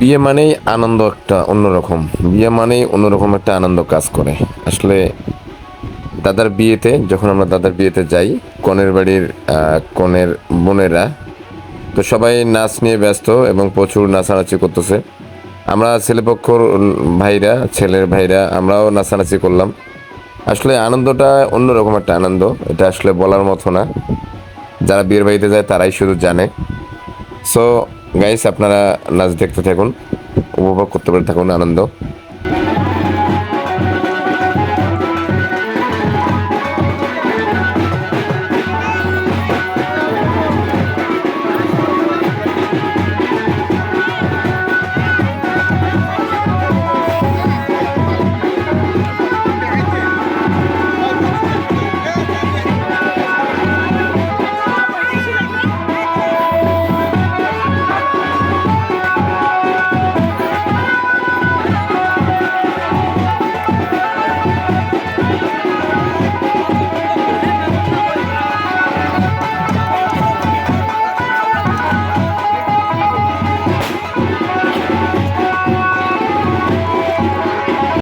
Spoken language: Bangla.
বিয়ে মানেই আনন্দ একটা অন্যরকম। বিয়ে মানেই অন্যরকম একটা আনন্দ কাজ করে। আসলে দাদার বিয়েতে, যখন আমরা দাদার বিয়েতে যাই, কনের বাড়ির কনের বোনেরা, তো সবাই নাচ নিয়ে ব্যস্ত এবং প্রচুর নাচানাচি করতেছে। আমরা ছেলেপক্ষর ভাইরা, ছেলের ভাইরা, আমরাও নাচানাচি করলাম। আসলে আনন্দটা অন্যরকম একটা আনন্দ। এটা আসলে বলার মতো না। যারা বিয়ের বাড়িতে যায়, তারাই শুধু জানে। সো গাইস আপনারা নাচ দেখতে থাকুন উপভোগ করতে পারে থাকুন আনন্দ।